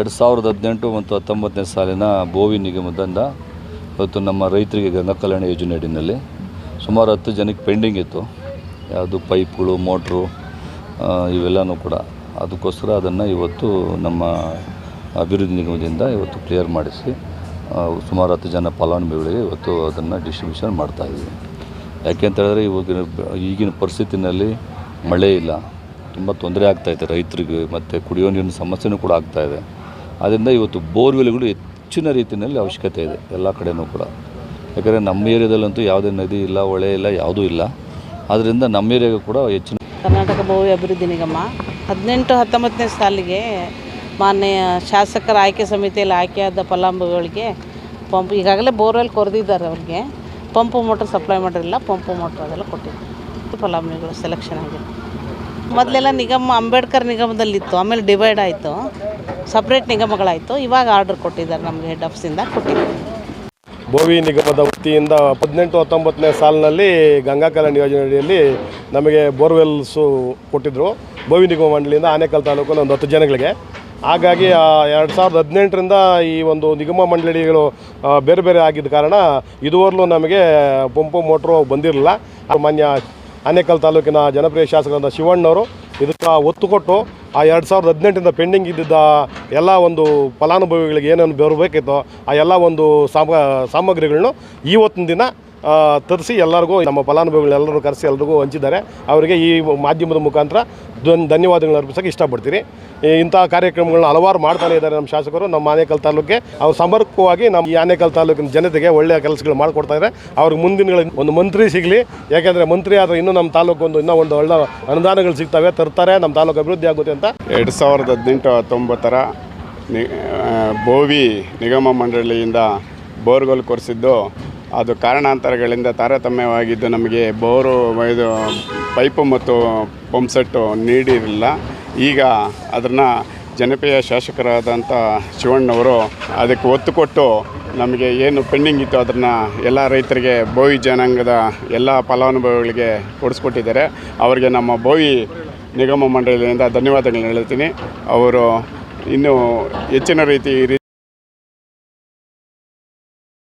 ಎರಡು ಸಾವಿರದ ಹದಿನೆಂಟು ಮತ್ತು ಹತ್ತೊಂಬತ್ತನೇ ಸಾಲಿನ ಬೋವಿ ನಿಗಮದಿಂದ ಇವತ್ತು ನಮ್ಮ ರೈತರಿಗೆ ಗಂಗಾ ಕಲ್ಯಾಣ ಯೋಜನೆ ಅಡಿನಲ್ಲಿ ಸುಮಾರು ಹತ್ತು ಜನಕ್ಕೆ ಪೆಂಡಿಂಗ್ ಇತ್ತು. ಯಾವುದು ಪೈಪ್ಗಳು, ಮೋಟ್ರು ಇವೆಲ್ಲನೂ ಕೂಡ. ಅದಕ್ಕೋಸ್ಕರ ಅದನ್ನು ಇವತ್ತು ನಮ್ಮ ಅಭಿವೃದ್ಧಿ ನಿಗಮದಿಂದ ಇವತ್ತು ಕ್ಲಿಯರ್ ಮಾಡಿಸಿ ಸುಮಾರು ಹತ್ತು ಜನ ಫಲಾನುಭವಿಗಳಿಗೆ ಇವತ್ತು ಅದನ್ನು ಡಿಸ್ಟ್ರಿಬ್ಯೂಷನ್ ಮಾಡ್ತಾಯಿದ್ದೀವಿ ಯಾಕೆ ಅಂತ ಹೇಳಿದ್ರೆ ಇವಾಗಿನ ಈಗಿನ ಪರಿಸ್ಥಿತಿನಲ್ಲಿ ಮಳೆ ಇಲ್ಲ. ತುಂಬ ತೊಂದರೆ ಆಗ್ತಾಯಿದೆ ರೈತರಿಗೆ, ಮತ್ತು ಕುಡಿಯೋ ನೀರಿನ ಸಮಸ್ಯೆನೂ ಕೂಡ ಆಗ್ತಾಯಿದೆ ಆದ್ದರಿಂದ ಇವತ್ತು ಬೋರ್ವೆಲ್ಗಳು ಹೆಚ್ಚಿನ ರೀತಿಯಲ್ಲಿ ಅವಶ್ಯಕತೆ ಇದೆ, ಎಲ್ಲ ಕಡೆನೂ ಕೂಡ. ಯಾಕಂದರೆ ನಮ್ಮ ಏರಿಯಾದಲ್ಲಂತೂ ಯಾವುದೇ ನದಿ ಇಲ್ಲ, ಹೊಳೆ ಇಲ್ಲ, ಯಾವುದೂ ಇಲ್ಲ. ಆದ್ದರಿಂದ ನಮ್ಮ ಏರಿಯಾಗೂ ಕೂಡ ಹೆಚ್ಚಿನ ಕರ್ನಾಟಕ ಭವ್ಯ ಅಭಿವೃದ್ಧಿ ನಿಗಮ ಹದಿನೆಂಟು ಹತ್ತೊಂಬತ್ತನೇ ಸಾಲಿಗೆ ಮಾನ್ಯ ಶಾಸಕರ ಆಯ್ಕೆ ಸಮಿತಿಯಲ್ಲಿ ಆಯ್ಕೆಯಾದ ಫಲಾನುಭವಿಗಳಿಗೆ ಪಂಪ್, ಈಗಾಗಲೇ ಬೋರ್ವೆಲ್ ಕೊರೆದಿದ್ದಾರೆ ಅವ್ರಿಗೆ. ಪಂಪು ಮೋಟ್ರ್ ಸಪ್ಲೈ ಮಾಡಿರಲಿಲ್ಲ, ಪಂಪು ಮೋಟ್ರ್ ಅದೆಲ್ಲ ಕೊಟ್ಟಿದ್ದಾರೆ. ಫಲಾನುಭವಿಗಳು ಸೆಲೆಕ್ಷನ್ ಆಗಿದೆ. ಮೊದಲೆಲ್ಲ ನಿಗಮ, ಅಂಬೇಡ್ಕರ್ ನಿಗಮದಲ್ಲಿತ್ತು, ಆಮೇಲೆ ಡಿವೈಡ್ ಆಯಿತು. ಸಪ್ರೇಟ್ ನಿಗಮಗಳಾಯಿತು. ಇವಾಗ ಆರ್ಡರ್ ಕೊಟ್ಟಿದ್ದಾರೆ ನಮಗೆ ಹೆಡ್ ಆಫೀಸಿಂದ ಕೊಟ್ಟಿದ್ದಾರೆ. ಬೋವಿ ನಿಗಮದ ವತಿಯಿಂದ ಹದಿನೆಂಟು ಹತ್ತೊಂಬತ್ತನೇ ಸಾಲಿನಲ್ಲಿ ಗಂಗಾ ಕಲ್ಯಾಣ ಯೋಜನೆಯಡಿಯಲ್ಲಿ ನಮಗೆ ಬೋರ್ವೆಲ್ಸು ಕೊಟ್ಟಿದ್ದರು ಬೋವಿ ನಿಗಮ ಮಂಡಳಿಯಿಂದ ಆನೇಕಲ್ ತಾಲೂಕಲ್ಲಿ ಒಂದು ಹತ್ತು ಜನಗಳಿಗೆ. ಹಾಗಾಗಿ ಎರಡು ಸಾವಿರದ ಹದಿನೆಂಟರಿಂದ ಈ ಒಂದು ನಿಗಮ ಮಂಡಳಿಗಳು ಬೇರೆ ಬೇರೆ ಆಗಿದ್ದ ಕಾರಣ ಇದುವರೆಗೂ ನಮಗೆ ಪಂಪು ಮೋಟ್ರು ಬಂದಿರಲಿಲ್ಲ. ಮಾನ್ಯ ಆನೇಕಲ್ ತಾಲೂಕಿನ ಜನಪ್ರಿಯ ಶಾಸಕರಾದ ಶಿವಣ್ಣವರು ಇದಕ್ಕೆ ಒತ್ತು ಕೊಟ್ಟು ಆ ಎರಡು ಸಾವಿರದ ಹದಿನೆಂಟರಿಂದ ಪೆಂಡಿಂಗ್ ಇದ್ದಿದ್ದ ಎಲ್ಲ ಒಂದು ಫಲಾನುಭವಿಗಳಿಗೆ ಏನೇನು ಬರಬೇಕಿತ್ತೋ ಆ ಎಲ್ಲ ಒಂದು ಸಾಮ ಸಾಮಗ್ರಿಗಳನ್ನು ಇವತ್ತಿನ ದಿನ ತರಿಸಿ ಎಲ್ಲರಿಗೂ, ನಮ್ಮ ಫಲಾನುಭವಿಗಳೆಲ್ಲರೂ ಕರೆಸಿ ಎಲ್ಲರಿಗೂ ಹಂಚಿದ್ದಾರೆ. ಅವರಿಗೆ ಈ ಮಾಧ್ಯಮದ ಮುಖಾಂತರ ಧನ್, ಧನ್ಯವಾದಗಳನ್ನ ಅರ್ಪಿಸೋಕೆ ಇಷ್ಟಪಡ್ತೀನಿ. ಇಂಥ ಕಾರ್ಯಕ್ರಮಗಳನ್ನ ಹಲವಾರು ಮಾಡ್ತಾನೆ ಇದ್ದಾರೆ ನಮ್ಮ ಶಾಸಕರು. ನಮ್ಮ ಆನೇಕಲ್ ತಾಲೂಕಿಗೆ ಅವ್ರು ಸಮರ್ಪಕವಾಗಿ ನಮ್ಮ ಈ ಆನೇಕಲ್ ತಾಲೂಕಿನ ಜನತೆಗೆ ಒಳ್ಳೆಯ ಕೆಲಸಗಳು ಮಾಡಿಕೊಡ್ತಾ ಇದ್ದಾರೆ. ಅವ್ರಿಗೆ ಮುಂದಿನ ಒಂದು ಮಂತ್ರಿ ಸಿಗಲಿ, ಯಾಕೆಂದರೆ ಮಂತ್ರಿ ಆದರೆ ಇನ್ನೂ ನಮ್ಮ ತಾಲೂಕು ಒಂದು, ಇನ್ನೂ ಒಂದು ಒಳ್ಳೆ ಅನುದಾನಗಳು ಸಿಗ್ತವೆ. ತರ್ತಾರೆ, ನಮ್ಮ ತಾಲೂಕು ಅಭಿವೃದ್ಧಿ ಆಗುತ್ತೆ ಅಂತ. ಎರಡು ಸಾವಿರದ ಹದಿನೆಂಟು ಹತ್ತೊಂಬತ್ತರ ನಿ ಬೋವಿ ನಿಗಮ ಮಂಡಳಿಯಿಂದ ಬೋರ್ವೆಲ್ ಕೊರೆಸಿದ್ದು ಅದು ಕಾರಣಾಂತರಗಳಿಂದ ತಾರತಮ್ಯವಾಗಿದ್ದು ನಮಗೆ ಬೋರು, ಇದು ಪೈಪು ಮತ್ತು ಪಂಪ್ ಸೆಟ್ಟು ನೀಡಿರಲಿಲ್ಲ. ಈಗ ಅದನ್ನು ಜನಪ್ರಿಯ ಶಾಸಕರಾದಂಥ ಶಿವಣ್ಣವರು ಅದಕ್ಕೆ ಒತ್ತು ಕೊಟ್ಟು ನಮಗೆ ಏನು ಪೆಂಡಿಂಗ್ ಇತ್ತು ಅದನ್ನು ಎಲ್ಲ ರೈತರಿಗೆ ಬೋವಿ ಜನಾಂಗದ ಎಲ್ಲ ಫಲಾನುಭವಿಗಳಿಗೆ ಕೊಡಿಸ್ಕೊಟ್ಟಿದ್ದಾರೆ. ಅವರಿಗೆ ನಮ್ಮ ಬೋವಿ ನಿಗಮ ಮಂಡಳಿಯಿಂದ ಧನ್ಯವಾದಗಳನ್ನ ಹೇಳ್ತೀನಿ. ಅವರು ಇನ್ನೂ ಹೆಚ್ಚಿನ ರೀತಿ